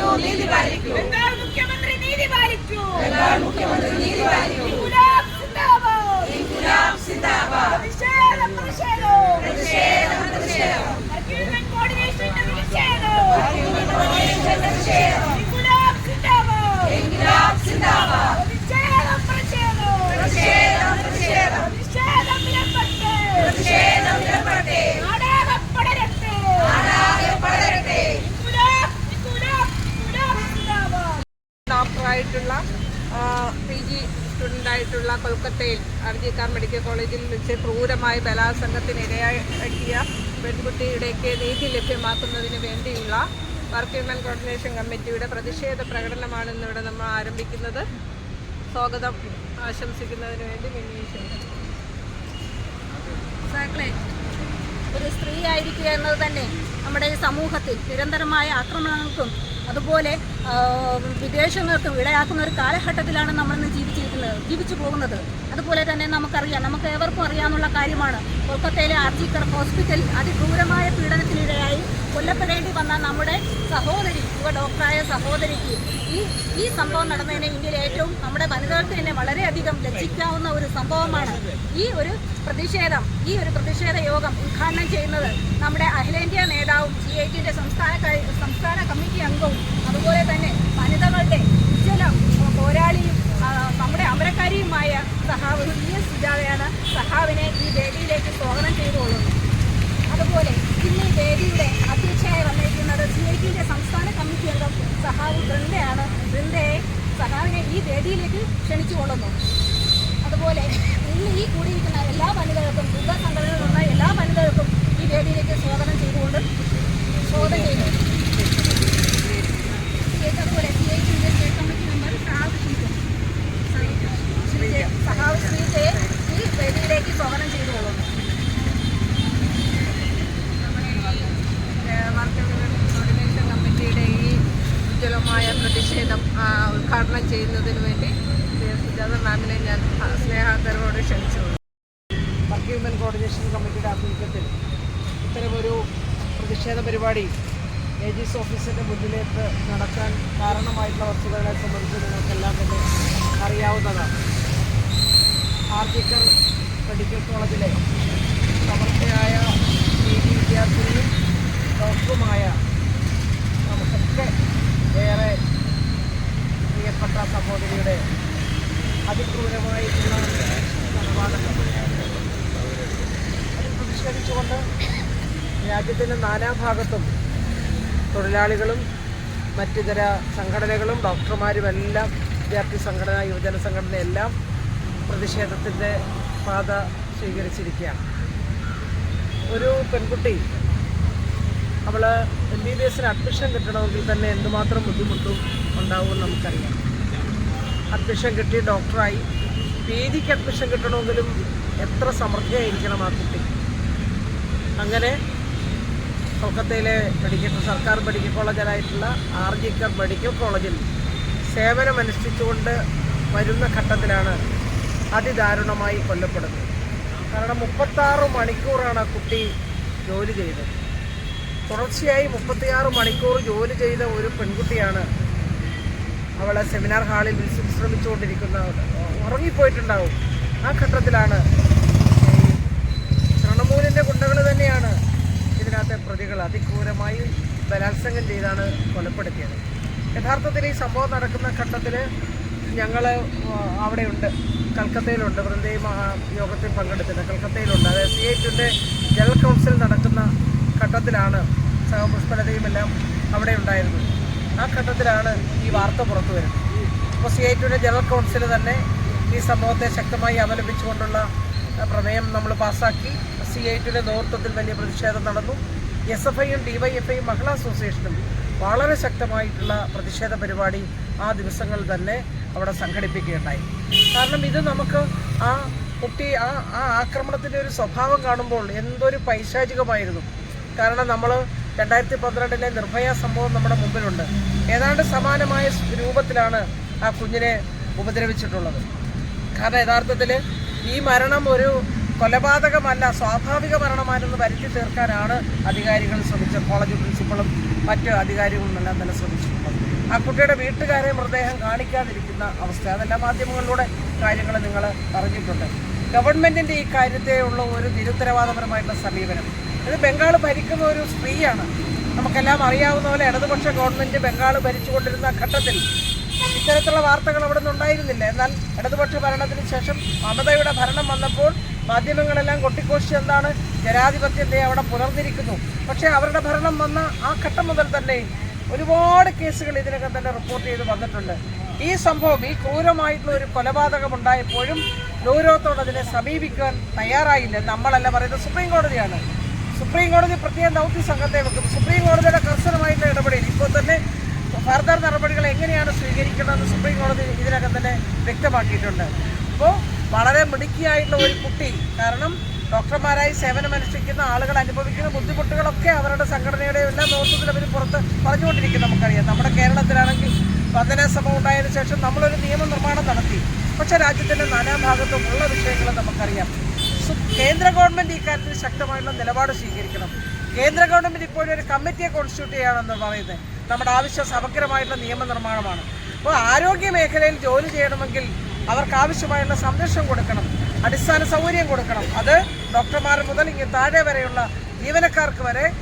Barbeque, Lili Barbeque. കൊൽക്കത്തയിൽ അർജിക്കാർ medical കോളേജിൽ വെച്ച് ക്രൂരമായ ബലാത്സംഗത്തിന് ഇരയാക്കിയ പെൺകുട്ടിയുടെക്ക് നീതി ലഭ്യമാക്കുന്നതിന് വേണ്ടിയുള്ള വർക്ക് ഹ്യൂമൻ കോർഡിനേഷൻ കമ്മിറ്റിയുടെ പ്രതിഷേധ പ്രകടനമാണ് ഇന്നിവിടെ നമ്മൾ ആരംഭിക്കുന്നത്. സ്വാഗതം. ആശംസിക്കുന്നതിന് വേണ്ടി വിനീഷ് ഒരു സ്ത്രീ ആയിരിക്കുക എന്നത് തന്നെ നമ്മുടെ ഈ സമൂഹത്തിൽ നിരന്തരമായ ആക്രമണങ്ങൾക്കും അതുപോലെ വിദേശങ്ങൾക്കും ഇടയാക്കുന്ന ഒരു കാലഘട്ടത്തിലാണ് നമ്മളിന്ന് ജീവിച്ചിരിക്കുന്നത്. ജീവിച്ചു പോകുന്നത്. അതുപോലെ തന്നെ നമുക്കറിയാം നമുക്ക് ഏവർക്കും അറിയാവുന്ന കാര്യമാണ്. കൊൽക്കത്തയിലെ ആർജിക്കർ ഹോസ്പിറ്റൽ അതിക്രൂരമായ പീഡനത്തിനിരയായി കൊല്ലപ്പെടേണ്ടി വന്ന നമ്മുടെ സഹോദരി യുവ ഡോക്ടറായ സഹോദരിക്ക് ഈ ഈ സംഭവം നടന്നതിന് ഇന്ത്യയിൽ ഏറ്റവും നമ്മുടെ വനിതകൾക്ക് തന്നെ വളരെയധികം ലജ്ജിക്കാവുന്ന ഒരു സംഭവമാണ് ഈ ഒരു പ്രതിഷേധം ഈ ഒരു പ്രതിഷേധ യോഗം ഉദ്ഘാടനം ചെയ്യുന്നത് നമ്മുടെ അഖിലേന്ത്യാ നേതാവും സി ഐ ടിയുടെ സംസ്ഥാന സംസ്ഥാന കമ്മിറ്റി അംഗവും അതുപോലെ തന്നെ വനിതകളുടെ ഉജ്ജ്വല പോരാളിയും ആ, നമ്മുടെ അമരക്കാരിയുമായ സഹാവ് വി എസ് സുജാതയാണ് സഹാവിനെ ഈ വേദിയിലേക്ക് സ്വാഗതം ചെയ്തുകൊള്ളുന്നത് അതുപോലെ വേദിയുടെ അധ്യക്ഷയായി വന്നിരിക്കുന്നത് സി ഐ ടിയുടെ സംസ്ഥാന കമ്മിറ്റി അംഗം സഹാവ് ബൃന്ദയാണ് ബൃന്ദയെ സഹാവിനെ ഈ വേദിയിലേക്ക് ക്ഷണിച്ചുകൊള്ളുന്നു. അതുപോലെ ഇന്ന് ഈ കൂടിയിരിക്കുന്ന എല്ലാ വനിതകൾക്കും വൃദ്ധ സംഘടനകളുള്ള എല്ലാ വനിതകൾക്കും ഈ വേദിയിലേക്ക് സ്വാഗതം ചെയ്തുകൊണ്ട് സ്വാഗതം ചെയ്യുന്നു അതുപോലെ സി ഐ ടിയുടെ സ്റ്റേറ്റ് കമ്മിറ്റി മെമ്പർ സഹാവ് ശ്രീജൻ ശ്രീജയ സഹാവ് ശ്രീജയെ ഈ വേദിയിലേക്ക് സ്വാഗതം ചെയ്തുകൊള്ളുന്നു വർക്ക് ഹ്യൂമൻ കോർഡിനേഷൻ കമ്മിറ്റിയുടെ ഈ ഉജ്ജ്വലമായ പ്രതിഷേധം ആ, ഉദ്ഘാടനം ചെയ്യുന്നതിന് വേണ്ടി ശ്രീ സുജാത മാമിനെ ഞാൻ ആ, സ്നേഹാദരവോട് ക്ഷണിച്ചു വർക്ക് ഹ്യൂമൻ കോർഡിനേഷൻ കമ്മിറ്റിയുടെ ആഭിമുഖ്യത്തിൽ ഇത്തരമൊരു പ്രതിഷേധ പരിപാടി ഏജീസ് ഓഫീസിന്റെ മുന്നിലേക്ക് നടക്കാൻ കാരണമായിട്ടുള്ള വസ്തുതകളെ സംബന്ധിച്ച് നിങ്ങൾക്കെല്ലാം തന്നെ അറിയാവുന്നതാണ്. ആർജിക്കർ മെഡിക്കൽ കോളേജിലെ സമർത്ഥയായ പി ജി വിദ്യാർത്ഥിനിയും ഡോക്ടറുമായ നമുക്കൊക്കെ ഏറെ പ്രിയപ്പെട്ട സഹോദരിയുടെ അതിക്രൂരമായിട്ടുള്ള കൊലപാതകം അതിൽ രാജ്യത്തിന്റെ രാജ്യത്തിന്റെ നാനാഭാഗത്തും തൊഴിലാളികളും മറ്റിതര സംഘടനകളും ഡോക്ടർമാരും എല്ലാം വിദ്യാർത്ഥി സംഘടന യുവജന സംഘടന എല്ലാം പ്രതിഷേധത്തിന്റെ പാത സ്വീകരിച്ചിരിക്കുകയാണ്. ഒരു പെൺകുട്ടി അവൾ എം ബി ബി എസിന് അഡ്മിഷൻ കിട്ടണമെങ്കിൽ തന്നെ എന്തുമാത്രം ബുദ്ധിമുട്ടും ഉണ്ടാവുമെന്ന് നമുക്കറിയാം. അഡ്മിഷൻ കിട്ടി ഡോക്ടറായി പി ജിക്ക് അഡ്മിഷൻ കിട്ടണമെങ്കിലും എത്ര സമൃദ്ധിയായിരിക്കണം ആ കുട്ടി? അങ്ങനെ കൊൽക്കത്തയിലെ മെഡിക്കൽ സർക്കാർ മെഡിക്കൽ കോളേജിലായിട്ടുള്ള ആർ ജിക്കർ മെഡിക്കൽ കോളേജിൽ സേവനമനുഷ്ഠിച്ചുകൊണ്ട് വരുന്ന ഘട്ടത്തിലാണ് അതിദാരുണമായി കൊല്ലപ്പെടുന്നത്. കാരണം മുപ്പത്താറ് മണിക്കൂറാണ് ആ കുട്ടി ജോലി ചെയ്തത്. തുടർച്ചയായി മുപ്പത്തിയാറ് മണിക്കൂർ ജോലി ചെയ്ത ഒരു പെൺകുട്ടിയാണ് അവളെ സെമിനാർ ഹാളിൽ വിശ്ര- വിശ്രമിച്ചുകൊണ്ടിരിക്കുന്ന ഉറങ്ങിപ്പോയിട്ടുണ്ടാവും. ആ ഘട്ടത്തിലാണ് യഥാർത്ഥത്തിൽ ഈ സംഭവം നടക്കുന്ന ഘട്ടത്തിൽ ഞങ്ങൾ അവിടെയുണ്ട്. കൽക്കത്തയിലുണ്ട്. വൃന്ദേ മഹായോഗത്തിൽ യോഗത്തിൽ പങ്കെടുത്തില്ല കൽക്കത്തയിലുണ്ട്. അതായത് സി ടുന്റെ ജനറൽ കൗൺസിൽ നടക്കുന്ന ഘട്ടത്തിലാണ് സഹപുഷ്പലതയും എല്ലാം അവിടെ ഉണ്ടായിരുന്നത്. ആ ഘട്ടത്തിലാണ് ഈ വാർത്ത പുറത്തു വരുന്നത്. അപ്പോൾ സി ഐ ടുന്റെ ജനറൽ കൗൺസിൽ തന്നെ ഈ സംഭവത്തെ ശക്തമായി അപലപിച്ചുകൊണ്ടുള്ള ആ, പ്രമേയം നമ്മൾ പാസ്സാക്കി. സി ഐ ടുയുടെ നേതൃത്വത്തിൽ വലിയ പ്രതിഷേധം നടന്നു. എസ് എഫ് ഐയും ഡി വൈ എഫ് ഐയും മഹിളാ അസോസിയേഷനും വളരെ ശക്തമായിട്ടുള്ള പ്രതിഷേധ പരിപാടി ആ ദിവസങ്ങളിൽ തന്നെ അവിടെ സംഘടിപ്പിക്കുകയുണ്ടായി. കാരണം ഇത് നമുക്ക് ആ കുട്ടി ആ ആ ആക്രമണത്തിന്റെ ഒരു സ്വഭാവം കാണുമ്പോൾ എന്തൊരു പൈശാചികമായിരുന്നു. കാരണം നമ്മൾ രണ്ടായിരത്തി പന്ത്രണ്ടിലെ നിർഭയ സംഭവം നമ്മുടെ മുമ്പിലുണ്ട്. ഏതാണ്ട് സമാനമായ രൂപത്തിലാണ് ആ കുഞ്ഞിനെ ഉപദ്രവിച്ചിട്ടുള്ളത്. കാരണം യഥാർത്ഥത്തിൽ ഈ മരണം ഒരു കൊലപാതകമല്ല സ്വാഭാവിക മരണമാണെന്ന് വരുത്തി തീർക്കാനാണ് അധികാരികൾ ശ്രമിച്ചത്. കോളേജ് പ്രിൻസിപ്പളും മറ്റ് അധികാരികളും എല്ലാം തന്നെ ശ്രമിച്ചിട്ടുള്ളത്. ആ കുട്ടിയുടെ വീട്ടുകാരെ മൃതദേഹം കാണിക്കാതിരിക്കുന്ന അവസ്ഥ. അതെല്ലാം മാധ്യമങ്ങളിലൂടെ കാര്യങ്ങൾ നിങ്ങൾ പറഞ്ഞിട്ടുണ്ട് ഗവൺമെന്റിന്റെ ഈ കാര്യത്തെയുള്ള ഒരു നിരുത്തരവാദപരമായിട്ടുള്ള സമീപനം. ഇത് ബംഗാൾ ഭരിക്കുന്ന ഒരു സ്ത്രീയാണ്. നമുക്കെല്ലാം അറിയാവുന്ന പോലെ ഇടതുപക്ഷ ഗവൺമെന്റ് ബംഗാൾ ഭരിച്ചുകൊണ്ടിരുന്ന ഘട്ടത്തിൽ ഇത്തരത്തിലുള്ള വാർത്തകൾ അവിടെ നിന്നുണ്ടായിരുന്നില്ല എന്നാൽ ഇടതുപക്ഷ ഭരണത്തിന് ശേഷം മമതയുടെ ഭരണം വന്നപ്പോൾ മാധ്യമങ്ങളെല്ലാം കൊട്ടിക്കോശി എന്താണ് ജനാധിപത്യത്തെ അവിടെ പുലർന്നിരിക്കുന്നു. പക്ഷേ അവരുടെ ഭരണം വന്ന ആ ഘട്ടം മുതൽ തന്നെ ഒരുപാട് കേസുകൾ ഇതിനകം തന്നെ റിപ്പോർട്ട് ചെയ്ത് വന്നിട്ടുണ്ട്. ഈ സംഭവം ഈ ക്രൂരമായിട്ടുള്ള ഒരു കൊലപാതകം ഉണ്ടായപ്പോഴും ഗൗരവത്തോടെ അതിനെ സമീപിക്കാൻ തയ്യാറായില്ല. നമ്മളല്ല പറയുന്നത് സുപ്രീം കോടതിയാണ് സുപ്രീം കോടതി പ്രത്യേക ദൗത്യ സംഘത്തെ വെക്കും. സുപ്രീം കോടതിയുടെ കർശനമായിട്ടുള്ള ഇടപെടൽ. ഇപ്പോൾ തന്നെ ഫർദർ നടപടികൾ എങ്ങനെയാണ് സ്വീകരിക്കേണ്ടതെന്ന് സുപ്രീം കോടതി ഇതിനകം തന്നെ വ്യക്തമാക്കിയിട്ടുണ്ട്. അപ്പോൾ വളരെ മിടുക്കിയായിട്ടുള്ള ഒരു കുട്ടി. കാരണം ഡോക്ടർമാരായി സേവനമനുഷ്ഠിക്കുന്ന ആളുകൾ അനുഭവിക്കുന്ന ബുദ്ധിമുട്ടുകളൊക്കെ അവരുടെ സംഘടനയുടെ എല്ലാ നേതൃത്വത്തിൽ അവർ പുറത്ത് പറഞ്ഞുകൊണ്ടിരിക്കും നമുക്കറിയാം. നമ്മുടെ കേരളത്തിലാണെങ്കിൽ വന്ദന സഭ ഉണ്ടായതിനു ശേഷം നമ്മളൊരു നിയമനിർമ്മാണം നടത്തി. പക്ഷെ രാജ്യത്തിന്റെ നാനാഭാഗത്തും ഉള്ള വിഷയങ്ങൾ നമുക്കറിയാം. കേന്ദ്ര കേന്ദ്ര ഗവൺമെന്റ് കാര്യത്തിൽ ശക്തമായിട്ടുള്ള നിലപാട് സ്വീകരിക്കണം. കേന്ദ്ര ഗവൺമെന്റ് ഇപ്പോഴും ഒരു കമ്മിറ്റിയെ കോൺസ്റ്റിറ്റ്യൂട്ട് ചെയ്യണമെന്ന് പറയുന്നത് നമ്മുടെ ആവശ്യ സമഗ്രമായിട്ടുള്ള നിയമനിർമ്മാണമാണ് അപ്പോൾ ആരോഗ്യ മേഖലയിൽ ജോലി ചെയ്യണമെങ്കിൽ അവർക്ക് ആവശ്യമായുള്ള സംരക്ഷണം കൊടുക്കണം അടിസ്ഥാന സൗകര്യം കൊടുക്കണം. അത് ഡോക്ടർമാർ മുതൽ ഇങ്ങനെ താഴെ വരെയുള്ള ജീവനക്കാർക്ക് വരെ